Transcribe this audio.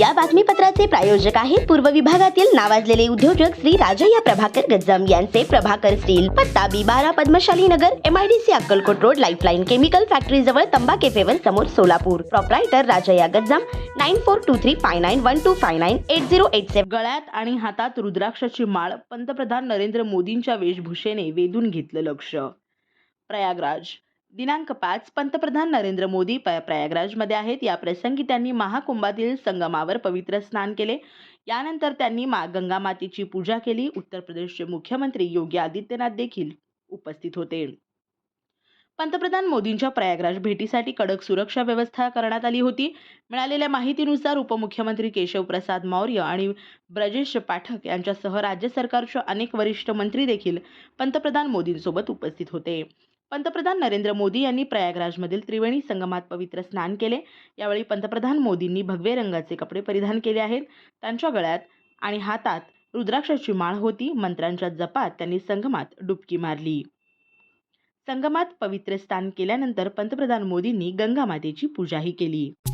या बातमीपत्राचे प्रायोजक आहेत पूर्व विभागातील नावाजलेले उद्योजक श्री राजय्या प्रभाकर गज्जम यांचे प्रभाकर स्टील पत्ता बी बारा Padmashali Nagar MIDC Akkalkot road lifeline chemical factory जवळ तंबा केफेवर समोर Solapur. Proprietor Rajayya Gajjam nine four two three five nine one two five nine eight zero eight seven गळ्यात आणि हातात रुद्राक्षाची माळ पंतप्रधान नरेंद्र मोदींच्या वेशभूषेने वेधून घेतलं लक्ष. प्रयागराज दिनांक पाच पंतप्रधान नरेंद्र मोदी प्रयागराजमध्ये आहेत. या प्रसंगी त्यांनी महाकुंभातील संगमावर पवित्र स्नान केले. यानंतर त्यांनी मा गंगा मातेची पूजा केली. उत्तर प्रदेशचे मुख्यमंत्री योगी आदित्यनाथ देखील उपस्थित होते. पंतप्रधान मोदींच्या प्रयागराज भेटीसाठी कडक सुरक्षा व्यवस्था करण्यात आली होती. मिळालेल्या माहितीनुसार उपमुख्यमंत्री केशव प्रसाद मौर्य आणि ब्रजेश पाठक यांच्यासह राज्य सरकारचे अनेक वरिष्ठ मंत्री देखील पंतप्रधान मोदींसोबत उपस्थित होते. पंतप्रधान नरेंद्र मोदी यांनी प्रयागराजमधील त्रिवेणी संगमात पवित्र स्नान केले. यावेळी पंतप्रधान मोदींनी भगवे रंगाचे कपडे परिधान केले आहेत. त्यांच्या गळ्यात आणि हातात रुद्राक्षाची माळ होती. मंत्रांच्या जपात त्यांनी संगमात डुबकी मारली. संगमात पवित्र स्नान केल्यानंतर पंतप्रधान मोदींनी गंगामातेची पूजाही केली.